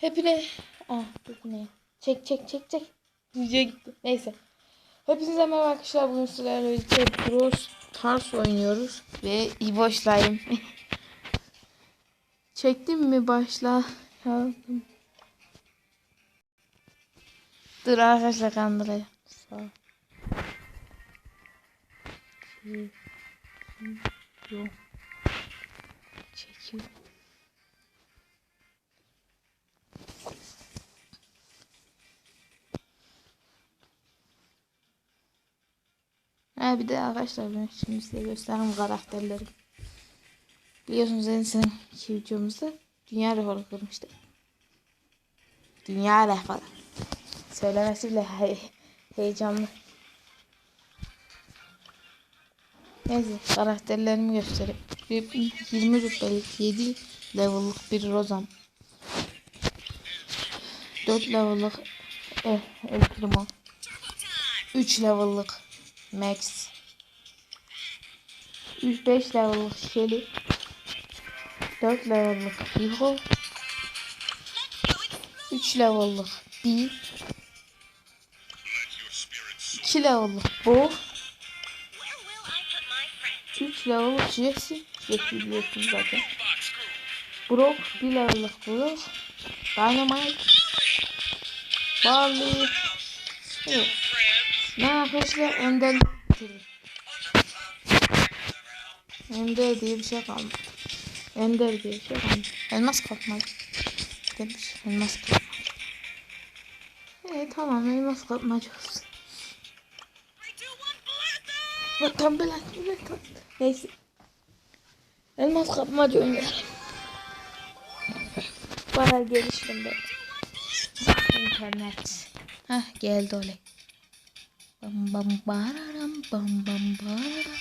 Hepine... Ah ne? Çek çek çek çek. Video gitti. Neyse. Hepinize merhaba arkadaşlar. Bugün sizlerle birlikte Brawl Stars oynuyoruz. Ve İboş'layım. Çektim mi başla? Yazdım. Dur arkadaşlar kandırayım. Sağ Yok. Çekiyorum. Ha bir de arkadaşlar ben şimdi size göstereyim karakterleri. Biliyorsunuz en son iki videomuzda dünya rekoru kırmıştık. Dünya rekoru. Söylemesi bile he heyecanlı. Neyse karakterlerimi göstereyim. Bir 20 rütbeli 7 level'lık bir Rozam. 4 level'lık eh, El Primo. 3 level'lık Max. 3 5 level'lık Shelly. 4 level'lık Riho. 3 level'lık B. 2 level'lık Bo. 3 level'lık Jesse. Jesse biliyorsunuz zaten. Brock 1 level'lık Brock. Dynamite. Barley. Evet. Ne arkadaşlar bitirdim. Ender diye bir şey kalmadı. Ender diye bir şey kalmadı. Elmas kapmadı. Demiş elmas kapmadı. Evet tamam elmas kapmaca olsun. Bakın bile bile Neyse. Elmas kapmaca oynayalım. Bana geliştim ben. İnternet. Hah geldi olay. Bam bam bararam bam bam bararam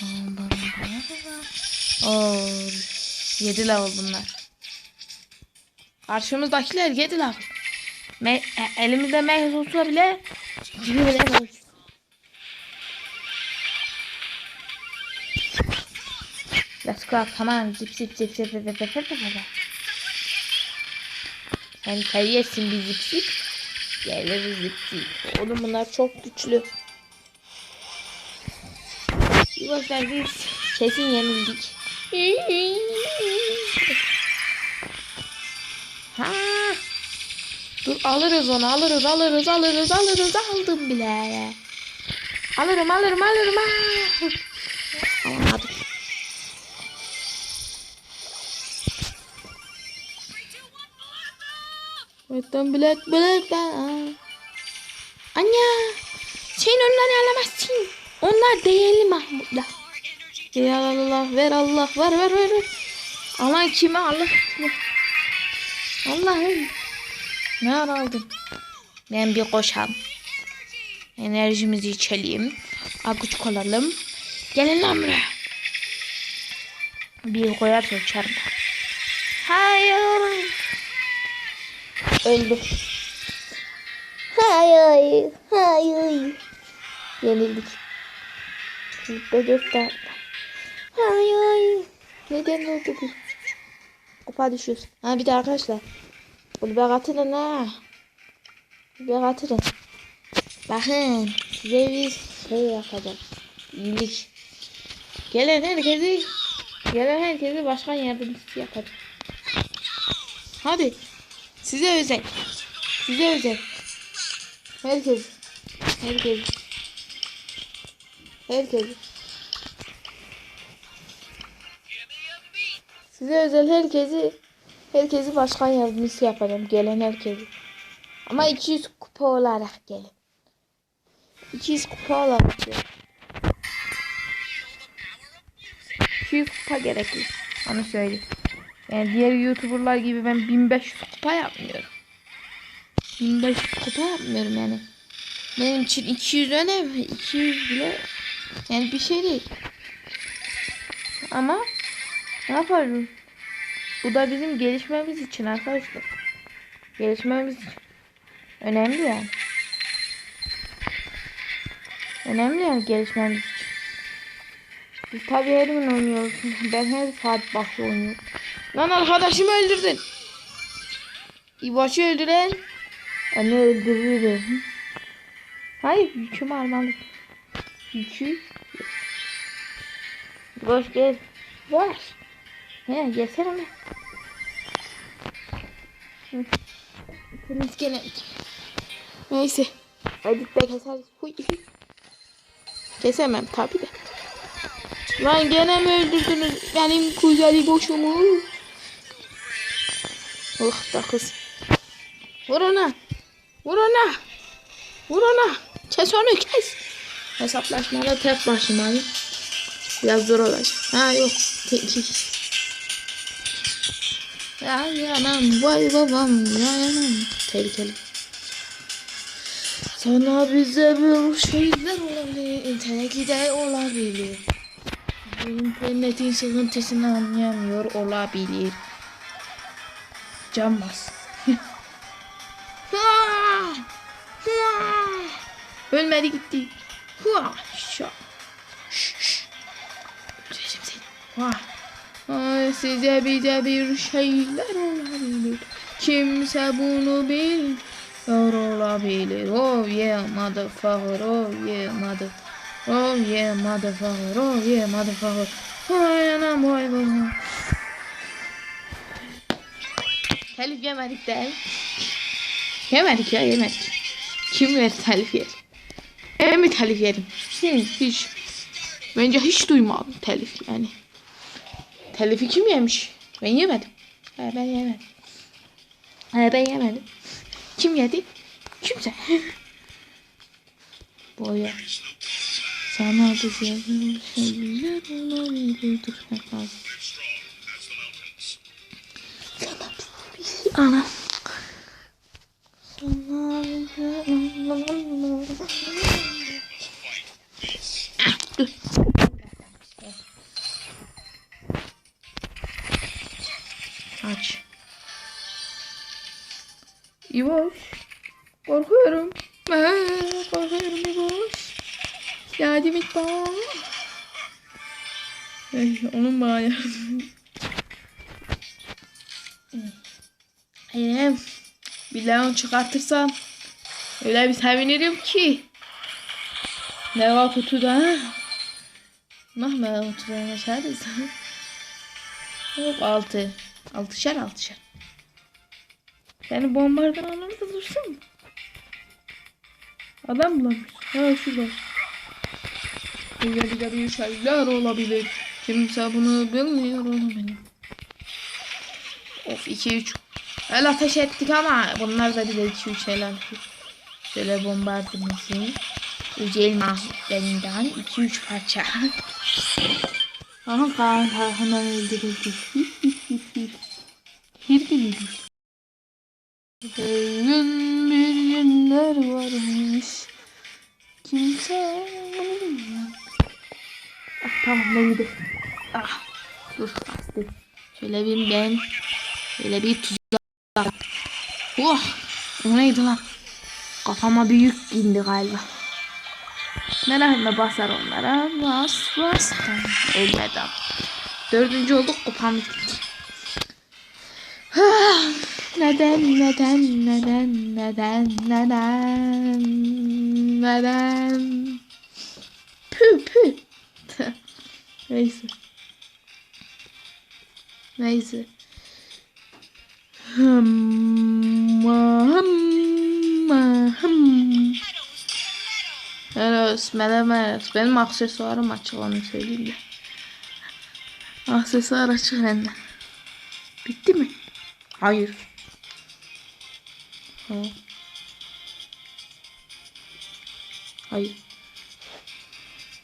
bam bam bararam. Oo, yedi level bunlar. Karşımızdakiler yedi level. Me e, elimizde olsa bile yedi level. Let's go. Come on. Zip zip zip zip zip zip zip zip zip. Sen kayıyorsun bir zip zip. Zip zip. Oğlum bunlar çok güçlü. Boşver biz kesin yenildik. Ha. Dur alırız onu alırız alırız alırız alırız aldım bile. Alırım alırım alırım. Ah. Buradan bilet bilet ben. Anne. Sen onları alamazsın. Onlar değerli Mahmutlar. Ya Allah ver Allah ver ver ver. ver. Alan kime Allah. Allah'ım. Ne aldın? Ben bir koşam. Enerjimizi içelim. Aguç kolalım. Gelin lan buraya. Bir koyar uçarım. Hayır. Öldüm. Hayır. Hayır. Yenildik. Şurada göster. Hayır. Neden oldu bu? Kupa düşüyoruz. Ha bir de arkadaşlar. Kulübe katılın ha. Kulübe katılın. Bakın. Size bir şey yapacağım. İyilik. Gelen herkesi gelen herkesi başkan yardımcısı yapacağım. Hadi. Size özel. Size özel. Herkes. Herkes. Herkes. Size özel herkesi herkesi başkan yardımcısı yapacağım. Gelen herkesi. Ama 200 kupa olarak gelin. 200 kupa olarak gelin. 200 kupa gerekli. Onu söyleyeyim. Yani diğer YouTuber'lar gibi ben 1500 kupa yapmıyorum. 1500 kupa yapmıyorum yani. Benim için 200 önemli. 200 bile yani bir şey değil. Ama ne yapalım? Bu da bizim gelişmemiz için arkadaşlar. Gelişmemiz için. Önemli yani. Önemli yani gelişmemiz için. Biz tabii her gün oynuyoruz. Ben her saat başı oynuyorum. Lan arkadaşımı öldürdün. İboş'u öldüren onu öldürürüm. Hayır yükümü almalıyım. Yükü. Boş gel. Boş. He gelsene mi? Temiz gene. Neyse. Edit de keseriz. Huy. Kesemem tabi de. Lan gene mi öldürdünüz benim güzeli boşumu? Oh da kız. Vur ona. Vur ona. Vur ona. Kes onu kes. Hesaplaşmada tek başımayım. Biraz zor olacak. Ha yok. Tek. Ya yanam vay babam ya yanam. Tehlikeli. Sana bize bir şeyler olabilir. İnterneti de olabilir. İnternetin sıkıntısını anlayamıyor olabilir. Can bas. Ölmedi gitti. Öldüreceğim seni. Ay, size bize bir şeyler olabilir. Kimse bunu bilmiyor olabilir. Oh yeah motherfucker. Oh yeah mother. Oh yeah motherfucker. Oh yeah motherfucker. Ay anam vay bana. Telif yemedik de. Yemedik ya yemedik. Kim verdi telif yer? Ben mi telif yerim? Hı, hiç. Bence hiç duymadım telif yani. Telifi kim yemiş? Ben yemedim. Ha, ben yemedim. Ha, ben yemedim. Kim yedi? Kimse. Boya. Sana bir şeyler olabilir. Hep lazım. Bize bir. Ana. Sana bize... Dur. Aç. İboş. Korkuyorum. Aa, korkuyorum İboş. Yardım et bana. Ay, onun bana yardım. Eğer bir leon çıkartırsam öyle bir sevinirim ki. Ne var kutuda? ha? Mahmut kutuda yaşarız. Hop altı. Altışar altışar. Yani bombardıman anlamda dursun mu? Adam bulamıyoruz. Ha şurada. Burada bir şeyler olabilir. Kimse bunu bilmiyor olabilir. Of 2-3. El ateş ettik ama bunlar da bize 2-3 el atıyor. Şöyle bombardıması. Yücel mahallerinden 2-3 parça. Aha Kaan Tarhan'dan öldürüldü. Hirgin Bugün bir günler varmış. Kimse bunu bilmiyor. Ah, tamam ben gidelim. Ah, dur bastım. Şöyle bir ben. Şöyle bir tuzak. Oh, o neydi lan? Kafama büyük indi galiba. Merak etme basar onlara. Bas bas. Tamam. Dördüncü olduk gitti. Ah, Neden neden neden neden neden neden pü pü neyse neyse hım Evet, melemez. Benim aksesuarım açık onu söyleyeyim de. Aksesuar açık bende. Bitti mi? Hayır. Ha. Hayır.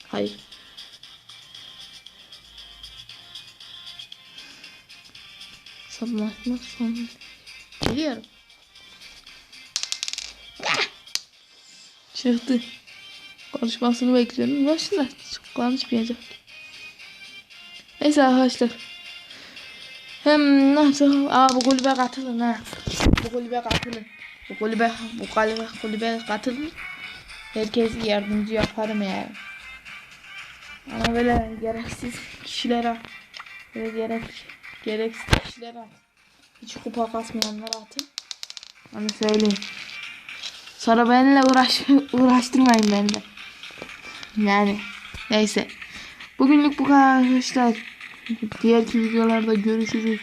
Hayır. Sabahlatma son. Geliyorum. Çıktı. Konuşmasını bekliyorum. Başına konuşmayacak. Neyse arkadaşlar. Hem nasıl? Aa bu kulübe katılın ha. Bu kulübe katılın. Bu kulübe, bu kulübe, kulübe katılın. Herkes yardımcı yaparım yani. Ama böyle gereksiz kişilere, böyle gerek, gereksiz kişilere hiç kupa kasmayanlara atın. Onu söyleyeyim. Sonra benimle uğraş uğraştırmayın beni de. Yani neyse. Bugünlük bu kadar arkadaşlar. Diğerki videolarda görüşürüz.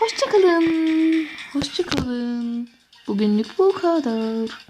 Hoşçakalın. Hoşçakalın. Bugünlük bu kadar.